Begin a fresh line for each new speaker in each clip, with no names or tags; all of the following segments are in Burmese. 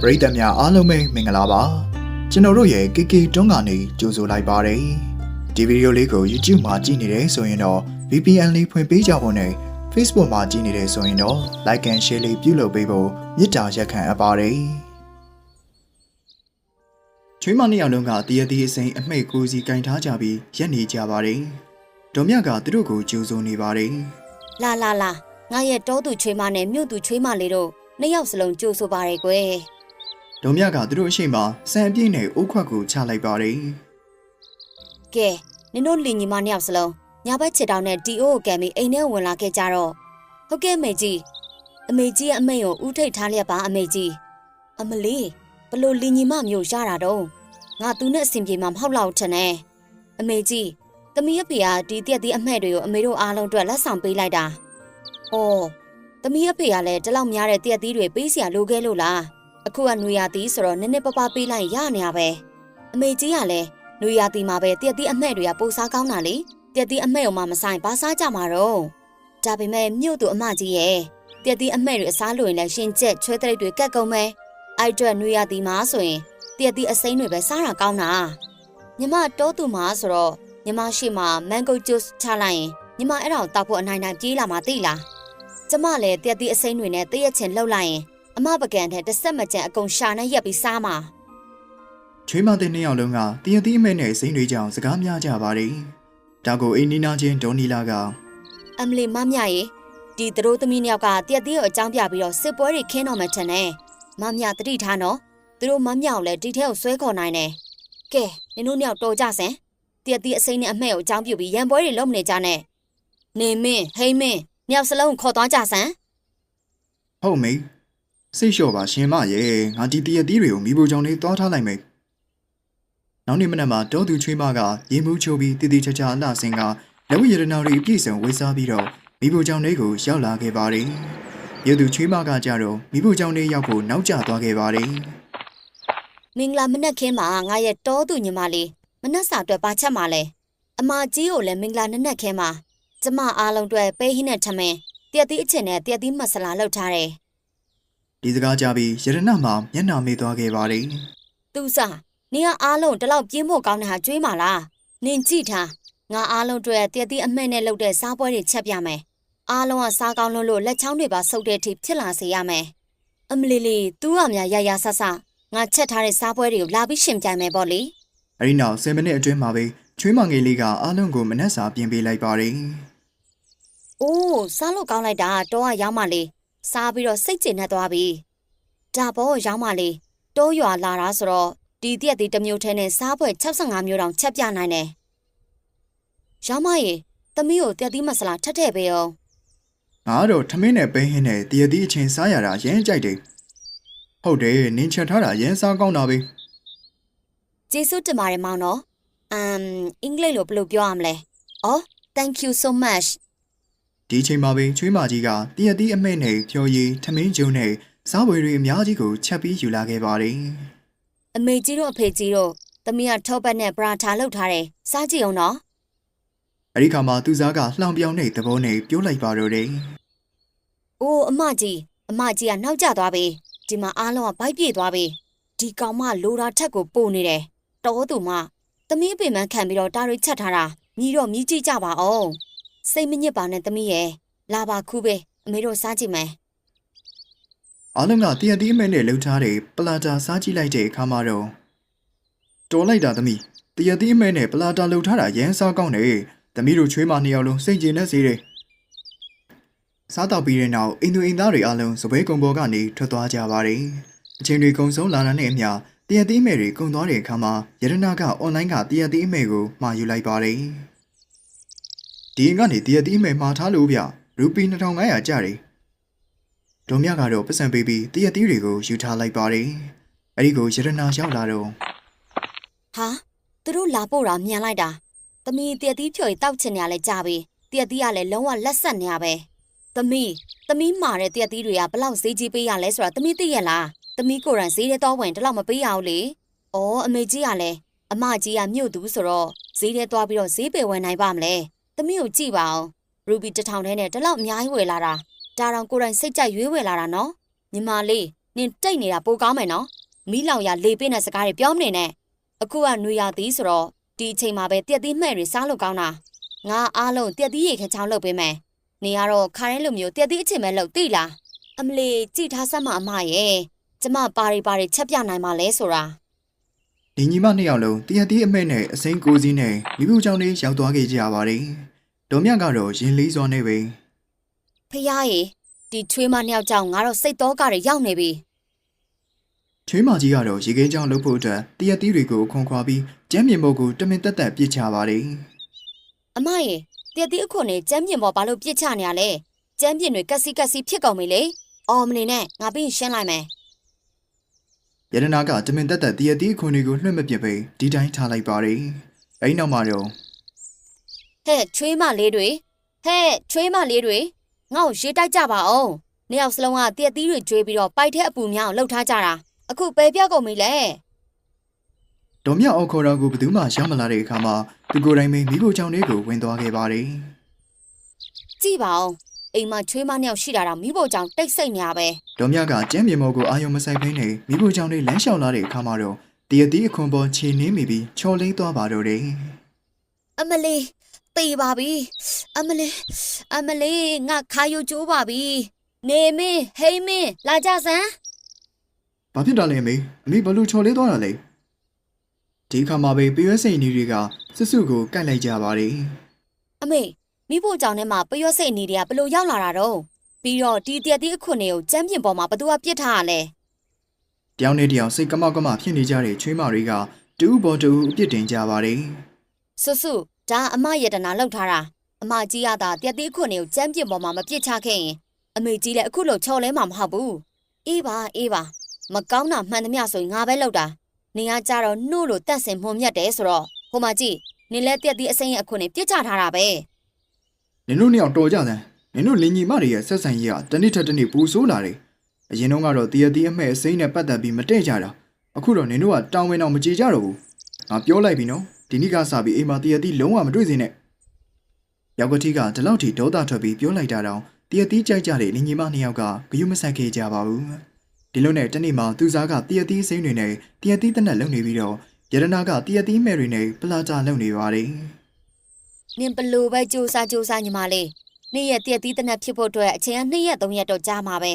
ပရိသတ်များအားလုံးပဲမင်္ဂလာပါကျွန်တော်တို့ရဲ့ KK တွန်းကနေကြိုဆိုလိုက်ပါတယ်ဒီဗီဒီယိုလေးကို YouTube မှာကြည့်နေတယ်ဆိုရင်တော့ VPN လေးဖွင့်ပေးကြဖို့နဲ့ Facebook မှာကြည့်နေတယ်ဆိုရင်တော့ Like and Share လေးပြုလုပ်ပေးဖို့မေတ္တာရက်ခံအပ်ပါတယ်ချွေးမနှစ်ယောက်လုံးကတရတီအစိမ်းအမိတ်ကိုစီကင်ထားကြပြီးရက်နေကြပါတယ်ဒေါ်မြကသူတို့ကိုကြိုဆိုနေပါတယ်
လာလာလာငါရဲ့တောသူချွေးမနဲ့မြို့သူချွေးမလေးတို့နှစ်ယောက်စလုံးကြိုးဆိုပါရယ်ကွယ်
ဒေါ်မြကသူတို့အရှိန်မှာစံအပြည့်နဲ့အိုးခွက်ကိုချလိုက်ပါတယ်
ကဲနင်တို့လင်ညီမနှစ်ယောက်စလုံးညာဘက်ချစ်တောင်းနဲ့ဒီအိုးကိုကံပြီးအိမ်ထဲဝင်လာခဲ့ကြတော့ဟုတ်ကဲ့အမေကြီးအမေကြီးရဲ့အမိန့်ကိုဥထိတ်ထားလျက်ပါအမေကြီးအမလီဘလို့လင်ညီမမျိုးရတာတော့ငါသူနဲ့အဆင်ပြေမှာမဟုတ်လောက်ထင်နဲ့အမေကြီးသမီးအဖေကဒီတက်ဒီအမှဲ့တွေကိုအမေတို့အားလုံးအတွက်လက်ဆောင်ပေးလိုက်တာဟောသမီးအဖေကလည်းဒီလောက်များတဲ့တက်ဒီတွေပေးစရာလိုခဲ့လို့လား အခုကနွေရာသီဆိုတော့နည်းနည်းပပပေးလိုက်ရနေရပဲအမေကြီးကလည်းနွေရာသီမှာပဲတက်တီးအမှဲ့တွေကပိုစားကောင်းတာလေတက်တီးအမှဲ့ကိုမှမဆိုင်ဘာစားကြမှာတော့ဒါပေမဲ့မြို့သူအမကြီးရဲ့တက်တီးအမှဲ့တွေအစားလို့ရင်လည်းရှင်ကျက်ချွဲတရိတ်တွေကတ်ကုန်မယ်အဲ့အတွက်နွေရာသီမှာဆိုရင်တက်တီးအစိမ်းတွေပဲစားတာကောင်းတာညီမတောသူမှာဆိုတော့ညီမရှိမှာမန်ဂိုဂျူးစ်ချလိုက်ရင်ညီမအဲ့ဒါကိုတောက်ဖို့အနိုင်နိုင်ပြေးလာမှာသိလားကျမလည်းတက်တီးအစိမ်းတွေနဲ့တရက်ချင်လှုပ်လိုက်ရင် အမပကံထဲတစ်ဆက်မကြံအကုန်ရှာနဲ့ရက်ပြီးစားမှာ
ချွေးမတဲ့နှစ်ယောက်လုံးကတရတီအမိတ်နဲ့စိမ့်တွေကြောင်စကားများကြပါတယ်ဒါကိုအိမ်နီးနားချင်းဒေါ်နီလာက
အမလီမမရေဒီသူတို့သမီးနှစ်ယောက်ကတရက်တည်းကိုအကြောင်းပြပြီးတော့စစ်ပွဲတွေခင်းတော့မှထင်တယ်မမတတိထားနော်သူတို့မမြောက်လဲဒီထဲကိုဆွဲခေါ်နိုင်တယ်ကဲနင်တို့နှစ်ယောက်တော်ကြစမ်းတရက်တည်းအစိမ့်နဲ့အမှဲ့ကိုအကြောင်းပြုပြီးရန်ပွဲတွေလုပ်မနေကြနဲ့နေမင်းဟိမ့်မင်းနှစ်ယောက်စလုံးကိုခေါ်သွားကြစမ်း
ဟုတ်မေ စိတ်လျှော့ပါရှင်မရဲ့ငါဒီတရတီတွေကိုမိဖို့ကြောင့်လေးသွားထားလိုက်မယ်နောက်နေ့မနက်မှာဒေါ်သူချွေးမကရေမှုချိုးပြီးတည်တည်ချာချာအလှဆင်ကလက်ဝိရတနာတွေအပြည့်စုံဝေစားပြီးတော့မိဖို့ကြောင့်လေးကိုရောက်လာခဲ့ပါတယ်ရုပ်သူချွေးမကကြတော့မိဖို့ကြောင့်လေးရောက်ဖို့နောက်ကျသွားခဲ့ပါတယ်
မင်္ဂလာမနက်ခင်းမှာငါရဲ့တောသူညီမလေးမနက်စာအတွက်ပါချက်မှာလဲအမကြီးကိုလည်းမင်္ဂလာနက်နက်ခင်းမှာကျမအားလုံးအတွက်ပဲဟင်းနဲ့ထမင်းတရက်တီးအချင်နဲ့တရက်တီးမဆလာလုပ်ထားတယ်
ဒီစကားကြားပြီးရတနာမှာမျက်နှာမေးသွားခဲ့ပါတယ်
သူစားနင်ကအားလုံးဒီလောက်ပြင်းဖို့ကောင်းတဲ့ဟာကြွေးပါလားနင်ကြည့်ထားငါအားလုံးအတွက်တရက်တီးအမှဲ့နဲ့လုပ်တဲ့စားပွဲတွေချက်ပြမယ်အားလုံးကစားကောင်းလို့လို့လက်ချောင်းတွေပါဆုပ်တဲ့အထိဖြစ်လာစေရမယ်အမလီလီ तू ကများရရဆဆငါချက်ထားတဲ့စားပွဲတွေကိုလာပြီးရှင်ပြိုင်မယ်ပေါ့လေ
အဲဒီနောက်10မိနစ်အတွင်းမှာပဲချွေးမငယ်လေးကအားလုံးကိုမနှက်စာပြင်ပေးလိုက်ပါတယ်
အိုးစားလို့ကောင်းလိုက်တာတော့ကရောက်မှလေ စားပြီးတော့စိတ်ကျဉ်နေသွားပြီဒါပေါ်ရောက်မှလေတိုးရွာလာတာဆိုတော့ဒီတရက်ဒီတစ်မျိုးထဲနဲ့စားပွဲ65မျိုးတောင်ချက်ပြနိုင်တယ်ရောက်မရေသမီးကိုတက်သီးမဆလာထက်ထည့်ပေးအောင်
ငါကတော့ထမင်းနဲ့ပဲဟင်းနဲ့တရသီးအချင်းစားရတာရမ်းကြိုက်တယ်ဟုတ်တယ်နင်းချက်ထားတာရမ်းစားကောင်းတာပဲ
ကျေးဇူးတင်ပါတယ်မောင်နော်အမ်အင်္ဂလိပ်လိုဘယ်လိုပြောရမလဲအော် thank you so much
ဒီအချိန်မှာပဲချွေးမကြီးကတရသီးအမိတ်နဲ့ဖြော်ရည်ထမင်းကျုံနဲ့စားဝယ်တွေအများကြီးကိုချက်ပြီးယူလာခဲ့ပါတယ်
အမေကြီးတို့အဖေကြီးတို့သမီးကထောပတ်နဲ့ပရာထာလုပ်ထားတယ်စားကြည့်အောင်နော်
အဲဒီခါမှာသူစားကလှောင်ပြောင်တဲ့သဘောနဲ့ပြောလိုက်ပါတော့တယ်
အိုးအမကြီးအမကြီးကနောက်ကျသွားပြီဒီမှာအားလုံးကဗိုက်ပြေသွားပြီဒီကောင်မလိုတာထက်ကိုပိုနေတယ်တော်သူမသမီးအပေမန်းခံပြီးတော့တားရိချက်ထားတာမြည်တော့မြည်ကြည့်ကြပါအောင် စိတ်မညစ်ပါနဲ့သမီးရဲ့လာပါခူးပဲအမေတို့စားကြည့်မယ်
အားလုံးကတရသီးအမိတ်နဲ့လှုပ်ထားတဲ့ပလာတာစားကြည့်လိုက်တဲ့အခါမှာတော့တော်လိုက်တာသမီးတရသီးအမိတ်နဲ့ပလာတာလှုပ်ထားတာရမ်းစားကောင်းတယ်သမီးတို့ချွေးမနှစ်ယောက်လုံးစိတ်ကျေနပ်စေတယ်စားတော့ပြီးတဲ့နောက်အိမ်သူအိမ်သားတွေအားလုံးစပွဲကုံပေါ်ကနေထွက်သွားကြပါတယ်အချိန်တွေကုန်ဆုံးလာတာနဲ့အမျှတရသီးအမိတ်တွေကုန်သွားတဲ့အခါမှာယရနာကအွန်လိုင်းကတရသီးအမိတ်ကိုမှာယူလိုက်ပါတယ် ဒီအိမ်ကနေတရသီးအမိတ်မှာထားလို့ဗျရူပီ2500ကျတယ်ဒေါ်မြကတော့ပတ်စံပေးပြီးတရက်သီးတွေကိုယူထားလိုက်ပါတယ်။အဲဒီကိုရတနာရောက်လာတော့
ဟာသူတို့လာပို့တာမြန်လိုက်တာသမီးတရက်သီးဖြော်ရီတောက်ချင်နေရလဲကြပြီတရက်သီးကလည်းလုံးဝလက်ဆက်နေရပဲသမီးသမီးမာတဲ့တရက်သီးတွေကဘလောက်ဈေးကြီးပေးရလဲဆိုတာသမီးသိရလားသမီးကိုယ်တိုင်ဈေးထဲတော့ဝင်တလောက်မပေးရဘူးလေဩအမေကြီးကလည်းအမကြီးကမြို့သူဆိုတော့ဈေးထဲသွားပြီးတော့ဈေးပေဝယ်နိုင်ပါမလဲ သမီးကိုကြည့်ပါအောင်ရူဘီတစ်ထောင်ထဲနဲ့တလောက်အများကြီးဝယ်လာတာဒါတောင်ကိုယ်တိုင်စိတ်ကြိုက်ရွေးဝယ်လာတာနော်ညီမလေးနင်တိတ်နေတာပိုကောင်းမယ်နော်မီးလောင်ရလေပင်းတဲ့စကားတွေပြောမနေနဲ့အခုကနွေရသည်ဆိုတော့ဒီအချိန်မှာပဲတက်သီးမှဲ့တွေစားလို့ကောင်းတာငါအားလုံးတက်သီးရေခချောင်းလုပ်ပေးမယ်နေရတော့ခါရင်လိုမျိုးတက်သီးအချိန်ပဲလုပ်သိလားအမလီကြည်ထားစမ်းမအမရဲ့ကျမပါရီပါရီချက်ပြနိုင်ပါလဲဆိုတာ။
ဒီညီမနှစ်ယောက်လုံးတရက်သီးအမဲနဲ့အစိမ်းကိုစီးနဲ့မိဖို့ကြောင့်လေးရောက်သွားခဲ့ကြရပါတယ်။ဒေါ်မြတ်ကတော့ရင်လေးစွာနဲ့ပဲ
ဖះရေဒီချွေးမနှစ်ယောက်ကြောင့်ငါတော့စိတ်တော့ကတွေရောက်နေပြီ
ချွေးမကြီးကတော့ရေခဲကြောင်လှုပ်ဖို့အတွက်တရက်သီးတွေကိုခွန်ခွာပြီးကျမ်းမြေမုတ်ကိုတမင်တက်တက်ပြစ်ချပါတယ်
အမရေတက်သီးအခွန်နဲ့ကျမ်းပြင်ပေါ်ဘာလို့ပြစ်ချနေရလဲကျမ်းပြင်တွေကက်စီကက်စီဖြစ်ကုန်ပြီလေအော်မနေနဲ့ငါပြီးရင်ရှင်းလိုက်မယ်။
ယရနာကတမင်တက်တက်တရက်သီးအခွန်တွေကိုလွှင့်မပြစ်ပဲဒီတိုင်းထားလိုက်ပါတယ်။အဲဒီနောက်မှာတော့
ဟဲ့ချွေးမလေးတွေဟဲ့ချွေးမလေးတွေငါ့ကိုရေးတိုက်ကြပါအောင်နှစ်ယောက်စလုံးကတက်သီးတွေကျွေးပြီးတော့ပိုက်တဲ့အပူများအောင်လှုပ်ထားကြတာအခုပဲပြောက်ကုန်ပြီလေ
ဒေါ်မြအောင်ခေါ်တော်ကိုဘယ်သူမှရောက်မလာတဲ့အခါမှာသူကိုယ်တိုင်ပဲမိဖို့ကြောင့်လေးကိုဝင်သွားခဲ့ပါတယ်
ကြည့်ပါအောင် အိမ်မှာချွေးမနှစ်ယောက်ရှိတာတော့မိဖို့ကြောင့်တိတ်ဆိတ်နေရပဲ။
ဒေါ်မြကကျမ်းမြေမုတ်ကိုအာယုံမဆိုင်ဖိနေမိဖို့ကြောင့်လေးလမ်းလျှောက်လာတဲ့အခါမှာတော့တရက်သီးအခွန်ပေါ်ခြေနှင်းမိပြီးချော်လိမ့်သွားပါတော့တယ်။
အမလေးတေးပါပြီအမလေးအမလေးငါခါယူကျိုးပါပြီနေမင်းဟိမ့်မင်းလာကြစမ်း
ဘာဖြစ်တာလဲအမေအမေဘလို့ချော်လေးသွားတာလဲဒီခါမှာပဲပရွေးစိန်နီတွေကစွစွကိုကတ်လိုက်ကြပါတယ်
အမေ မိဖို့ကြောင့်ထဲမှာပျော့စိတ်နေတွေကဘလို့ရောက်လာတာတော့ပြီးတော့ဒီတရက်တီးအခွန်တွေကိုကျမ်းပြင်ပေါ်မှာဘသူကပြစ်ထားရလဲ
တယောက်နဲ့တယောက်စိတ်ကမောက်ကမဖြစ်နေကြတဲ့ချွေးမတွေကတူးပေါ်တူအပြစ်တင်ကြပါတယ်
ဆွဆွဒါအမယတနာလောက်ထားတာအမကြီးရတာတရက်တီးအခွန်တွေကိုကျမ်းပြင်ပေါ်မှာမပြစ်ချခဲ့ရင်အမေကြီးလည်းအခုလို့ချော်လဲမှာမဟုတ်ဘူးအေးပါအေးပါမကောင်းတာမှန်သမျှဆိုရင်ငါပဲလောက်တာနေကကြတော့နှုတ်လို့တန့်စင်မှုံမြတ်တယ်ဆိုတော့ဟိုမကြီးနေလဲတရက်တီးအစိမ်းရဲ့အခွန်တွေပြစ်ချထားတာပဲ
နင်တို့နှစ်ယောက်တော်ကြစမ်းနင်တို့လင်ကြီးမတွေရဲ့ဆက်ဆံရေးကတစ်နေ့ထက်တစ်နေ့ပူဆိုးလာတယ်အရင်တုန်းကတော့တရက်သီးအမဲ့အစိမ့်နဲ့ပတ်သက်ပြီးမတည့်ကြတာအခုတော့နင်တို့ကတောင်းဝင်တော့မကြေကြတော့ဘူးငါပြောလိုက်ပြီနော်ဒီနေ့ကစပြီးအိမ်မှာတရက်သီးလုံးဝမတွေ့စေနဲ့ရောက်ကတိကဒီလောက်ထိဒေါသထွက်ပြီးပြောလိုက်တာတော့တရက်သီးကြိုက်ကြတဲ့လင်ကြီးမနှစ်ယောက်ကဂယုမဆိုင်ခဲ့ကြပါဘူးဒီလိုနဲ့တနေ့မှသူစားကတရက်သီးစိမ့်တွေနဲ့တရက်သီးတနက်လုံနေပြီးတော့ယရနာကတရက်သီးမဲ့တွေနဲ့ပလာတာလုံနေပါတယ်
နင်ဘလို့ပဲစူးစားစူးစားညီမလေးနေ့ရက်တရက်တီးတနက်ဖြစ်ဖို့အတွက်အချိန်က2ရက်3ရက်တော့ကြာမှာပဲ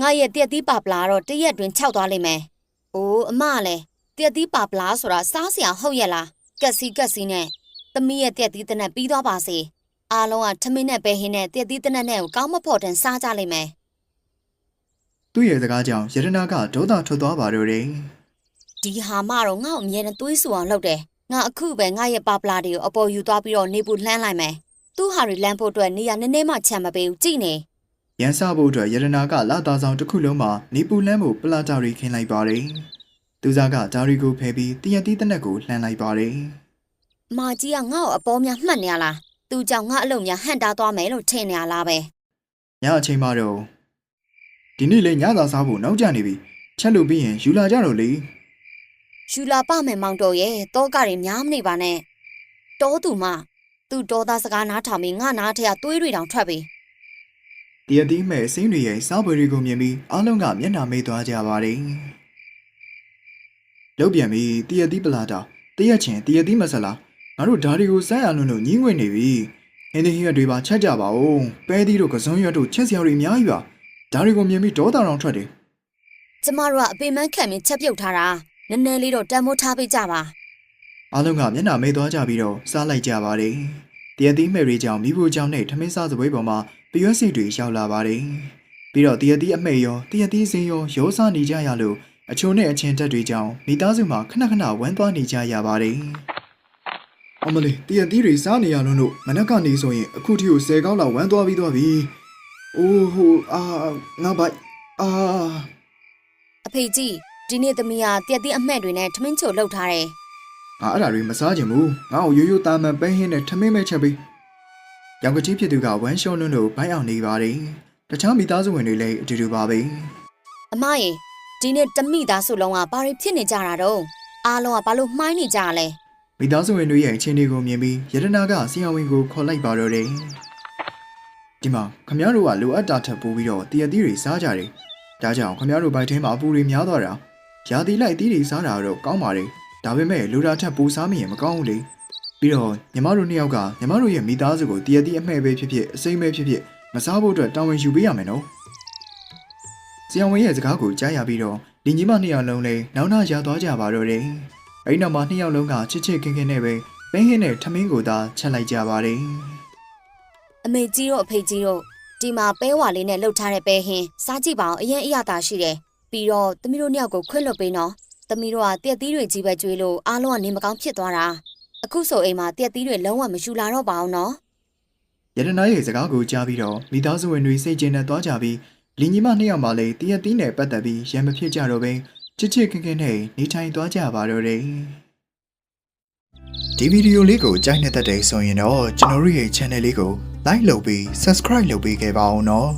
ငါရဲ့တရက်တီးပါပလာတော့တစ်ရက်တွင်6သွားလိမ့်မယ်။အိုးအမလည်းတရက်တီးပါပလာဆိုတာစားစရာဟုတ်ရဲ့လားကက်စီကက်စီနဲ့သမီးရဲ့တရက်တီးတနက်ပြီးသွားပါစေအားလုံးကထမင်းနဲ့ပဲဟင်းနဲ့တရက်တီးတနက်နဲ့ကိုကောင်းမဖို့တန်စားကြလိမ့်မယ်
သူ့ရဲ့စကားကြောင့်ယရနာကဒေါသထွက်သွားပါတော့တယ်
ဒီဟာမတော့ငါ့ကိုအမြဲတမ်းသွေးဆူအောင်လုပ်တယ် ငါအခုပဲငါရဲ့ပါပလာတွေကိုအပေါ်ယူသွားပြီးတော့နေပူလှမ်းလိုက်မယ်သူ့ဟာတွေလမ်းဖို့အတွက်နေရာနည်းနည်းမှချမ်းမပေးဘူးကြည့်နေ
ရန်စဖို့အတွက်ယရနာကလာသားဆောင်တစ်ခုလုံးမှာနေပူလန်းမှုပလာတာရီခင်းလိုက်ပါတယ်။သူစားကဒါရီကိုဖယ်ပြီးတရက်တီးတနက်ကိုလှမ်းလိုက်ပါတယ်
မာကြီးကငါ့ကိုအပေါ်များမှတ်နေရလားသူကြောင့်ငါအလုံးများဟန့်တားသွားမယ်လို့ထင်နေရလားပဲ။
ညအချိန်မှတော့ဒီနေ့လေညသာစားဖို့နောက်ကျနေပြီ။ချက်လို့ပြီးရင်ယူလာကြတော့လေ
ယူလာပမယ်မောင်တော်ရဲ့တောကတွေများမနေပါနဲ့တောသူမသူ့ဒေါသစကားနားထောင်ပြီးငါနားထက်သွေးတွေတောင်ထွက်ပြီ။
တရက်တီးမဲ့အစင်းတွေရဲ့စားပွဲတွေကိုမြင်ပြီးအားလုံးကမျက်နှာမေးသွားကြပါတယ်။လောက်ပြန်ပြီတရက်တီးပလာတာတရက်ချင်းတရက်တီးမဆလာငါတို့ဓာရီကိုစမ်းရလို့လို့ညင်းငွေ့နေပြီ။အင်းဒီဟီရတွေပါချက်ကြပါဦး။ပဲသီးတို့ကစုံရွက်တို့ချက်စရာတွေအများကြီးပါ။ဓာရီကိုမြင်ပြီးဒေါသတောင်ထွက်တယ်
ကျမတို့ကအပေမန်းခံပြီးချက်ပြုတ်ထားတာ နည်းနည်းလေးတော့တန်မိုးထားပေးကြပါ
အားလုံးကမျက်နှာမဲသွားကြပြီးတော့စားလိုက်ကြပါတယ်။တရက်သီးမဲ့ရီကြောင့်မိဖို့ကြောင့်နဲ့ထမင်းစားစပွဲပေါ်မှာပရွက်စိတ်တွေရောက်လာပါတယ်။ပြီးတော့တရက်သီးအမဲရောတရက်သီးစင်းရောရောစားနေကြရလို့အချိုနဲ့အချင်းတက်တွေကြောင့်မိသားစုမှာခဏခဏဝမ်းသွားနေကြရပါတယ်။အမလေးတရက်သီးတွေစားနေရလို့လို့မနက်ကနေဆိုရင်အခုထိကို10ကောက်လောက်ဝမ်းသွားပြီးသွားပြီ။အိုးဟိုအာငါဘိုက်အာ
အဖေကြီး ဒီနေ့သမီးကတရက်တိအမှတ်တွေနဲ့ထမင်းချိုလှုပ်ထားတယ်
ငါအဲ့ဒါတွေမစားချင်ဘူးငါ့ကိုရိုးရိုးသားမှန်ပဲဟင်းနဲ့ထမင်းမဲ့ချက်ပေးရောင်ကကြီးဖြစ်သူကဝမ်းရှောင်းလွန်းလို့ဘိုင်းအောင်နေပါတယ်တခြားမိသားစုဝင်တွေလည်းအတူတူပါပဲ
အမရေဒီနေ့တမိသားစုလုံးကဘာတွေဖြစ်နေကြတာတော့အားလုံးကဘာလို့မှိုင်းနေကြရလဲ
မိသားစုဝင်တွေရဲ့အခြေအနေကိုမြင်ပြီးယရနာကဆီယဝင်ကိုခေါ်လိုက်ပါတော့တယ်ဒီမှာခမရတို့ကလိုအပ်တာထပ်ပိုးပြီးတော့တရက်သီးတွေစားကြတယ်ဒါကြောင့်ခင်ဗျားတို့ဘိုက်ထဲမှာအပူတွေများသွားတာ ရာသီလိုက်သီးတွေစားတာတော့ကောင်းပါလေဒါပေမဲ့လူတာထက်ပူစားမိရင်မကောင်းဘူးလေပြီးတော့ညီမတို့နှစ်ယောက်ကညီမတို့ရဲ့မိသားစုကိုတရတိအမှဲ့ပဲဖြစ်ဖြစ်အစိမ့်ပဲဖြစ်ဖြစ်မစားဖို့အတွက်တာဝန်ယူပေးရမယ်နော်ဆရာဝန်ရဲ့စကားကိုကြားရပြီးတော့ဒီညီမနှစ်ယောက်လုံးလည်းနောက်နောက်ရသွားကြပါတော့တယ်အဲ့ဒီနောက်မှာနှစ်ယောက်လုံးကချစ်ချစ်ခင်ခင်နဲ့ပဲပင်းဟင်းနဲ့ထမင်းကိုသာချက်လိုက်ကြပါတယ်
အမေကြီးတို့အဖေကြီးတို့ဒီမှာပဲဝါလေးနဲ့လှုပ်ထားတဲ့ပဲဟင်းစားကြည့်ပါအောင်အရင်အရသာရှိတယ် ပြီးတော့သမီးတို့နှစ်ယောက်ကိုခွင့်လွှတ်ပေးနော်သမီးတို့ကတက်သီးတွေကြီးပဲကျွေးလို့အားလုံးကနေမကောင်းဖြစ်သွားတာအခုဆိုအိမ်မှာတက်သီးတွေလုံးဝမယူလာတော့ပါအောင်နော်
ရတနာရဲ့စကားကိုကြားပြီးတော့မိသားစုဝင်တွေစိတ်ကျဉ်နဲ့သွားကြပြီးလင်ညီမနှစ်ယောက်မှလည်းတရက်တီးနဲ့ပတ်သက်ပြီးရံမဖြစ်ကြတော့ဘဲချစ်ချစ်ခင်ခင်နဲ့နေထိုင်သွားကြပါတော့တယ်ဒီဗီဒီယိုလေးကိုကြိုက်နေတဲ့တဲ့ဆိုရင်တော့ကျွန်တော်တို့ရဲ့ channel လေးကို like လုပ်ပြီး subscribe လုပ်ပေးခဲ့ပါအောင်နော်